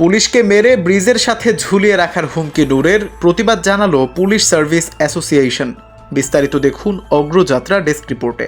পুলিশকে মেরে ব্রিজের সাথে ঝুলিয়ে রাখার হুমকি নূরের, প্রতিবাদ জানালো পুলিশ সার্ভিস অ্যাসোসিয়েশন। বিস্তারিত দেখুন অগ্রযাত্রা ডেস্ক রিপোর্টে।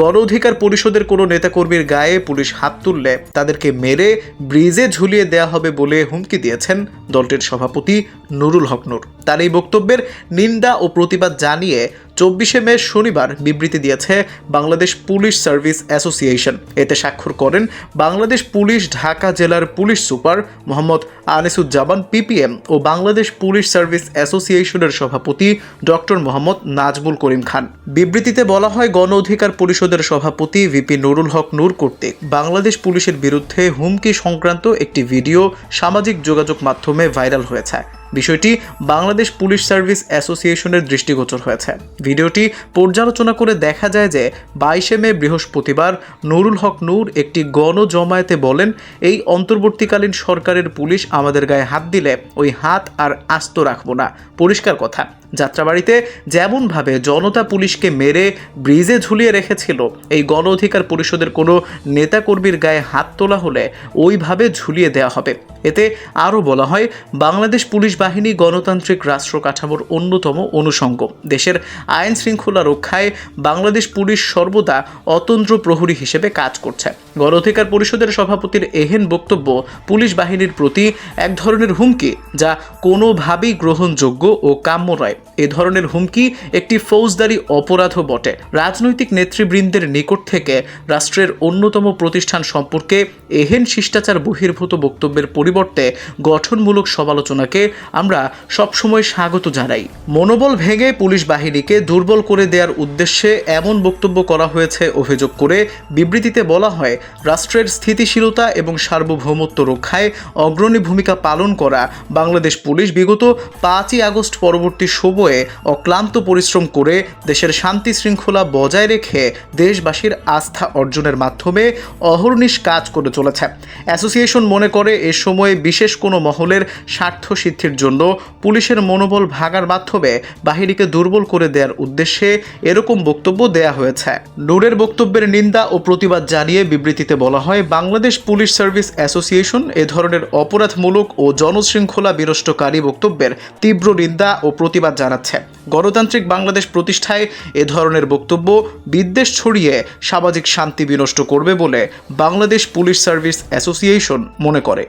গণ অধিকার পরিষদের কোনো নেতাকর্মীর গায়ে পুলিশ হাত তুললে তাদেরকে মেরে ব্রিজে ঝুলিয়ে দেয়া হবে বলে হুমকি দিয়েছেন দলটির সভাপতি নুরুল হক নূর। তার এই বক্তব্যের নিন্দা ও প্রতিবাদ জানিয়ে চব্বিশে মে শনিবার বিবৃতি দিয়েছে বাংলাদেশ পুলিশ সার্ভিস অ্যাসোসিয়েশন। এতে স্বাক্ষর করেন বাংলাদেশ পুলিশ ঢাকা জেলার police super Mohammad Anisuzzaman, PPM ও বাংলাদেশ পুলিশ সার্ভিস অ্যাসোসিয়েশনের সভাপতি ডক্টর মোহাম্মদ নাজমুল করিম খান। বিবৃতিতে বলা হয়, গণ অধিকার পরিষদের সভাপতি ভিপি নুরুল হক নূর কর্তৃক বাংলাদেশ পুলিশের বিরুদ্ধে হুমকি সংক্রান্ত একটি ভিডিও সামাজিক যোগাযোগ মাধ্যমে ভাইরাল হয়েছে। বিষয়টি বাংলাদেশ পুলিশ সার্ভিস অ্যাসোসিয়েশনের দৃষ্টিগোচর হয়েছে। ভিডিওটি পর্যালোচনা করে দেখা যায় যে বাইশে মে বৃহস্পতিবার নুরুল হক নূর একটি গণজমায়েতে বলেন, এই অন্তর্বর্তীকালীন সরকারের পুলিশ আমাদের গায়ে হাত দিলে ওই হাত আর আস্ত রাখব না। পরিষ্কার কথা। যাত্রাবাড়িতে যেমনভাবে জনতা পুলিশকে মেরে ব্রিজে ঝুলিয়ে রেখেছিল, এই গণ অধিকার পরিষদের কোনো নেতাকর্মীর গায়ে হাত তোলা হলে ওইভাবে ঝুলিয়ে দেওয়া হবে। এতে আরও বলা হয়, বাংলাদেশ পুলিশ বাহিনী গণতান্ত্রিক রাষ্ট্র কাঠামোর অন্যতম অনুষঙ্গ। দেশের আইন শৃঙ্খলা রক্ষায় বাংলাদেশ পুলিশ সর্বদা অতন্ত্র প্রহরী হিসেবে কাজ করছে। গণ অধিকার পরিষদের সভাপতির এহেন বক্তব্য পুলিশ বাহিনীর প্রতি এক ধরনের হুমকি যা কোনোভাবেই গ্রহণযোগ্য ও কাম্য নয়। এ ধরনের হুমকি একটি ফৌজদারি অপরাধও বটে। রাজনৈতিক নেতৃবৃন্দের নিকট থেকে রাষ্ট্রের অন্যতম প্রতিষ্ঠান সম্পর্কে এহেন শিষ্টাচার বহির্ভূত বক্তব্যের পরিবর্তে গঠনমূলক সমালোচনাকে আমরা সবসময় স্বাগত জানাই। মনোবল ভেঙে পুলিশ বাহিনীকে দুর্বল করে দেওয়ার উদ্দেশ্যে এমন বক্তব্য করা হয়েছে, অভিযোগ করে বিবৃতিতে বলা হয় রাষ্ট্রের স্থিতিশীলতা এবং সার্বভৌমত্ব রক্ষায় অগ্রণী ভূমিকা পালন করা বাংলাদেশ পুলিশ বিগত পাঁচই আগস্ট পরবর্তী সময়ে অক্লান্ত পরিশ্রম করে দেশের শান্তি শৃঙ্খলা বজায় রেখে দেশবাসীর আস্থা অর্জনের মাধ্যমে অহর্নিশ কাজ করে চলেছে। অ্যাসোসিয়েশন মনে করে এ সময়ে বিশেষ কোনো মহলের স্বার্থ সিদ্ধির জন্য পুলিশের মনোবল ভাগার মাধ্যমে বাহিনীকে দুর্বল করে দেওয়ার উদ্দেশ্যে এরকম বক্তব্য দেয়া হয়েছে। নূরের বক্তব্যের নিন্দা ও প্রতিবাদ জানিয়ে বিবৃতিতে বলা হয়, বাংলাদেশ পুলিশ সার্ভিস অ্যাসোসিয়েশন এ ধরনের অপরাধমূলক ও জনশৃঙ্খলা বিনষ্টকারী বক্তব্যের তীব্র নিন্দা ও প্রতিবাদ জানাচ্ছে। গণতান্ত্রিক বাংলাদেশ প্রতিষ্ঠায় এ ধরনের বক্তব্য বিদ্বেষ ছড়িয়ে সামাজিক শান্তি বিনষ্ট করবে বলে বাংলাদেশ পুলিশ সার্ভিস অ্যাসোসিয়েশন মনে করে।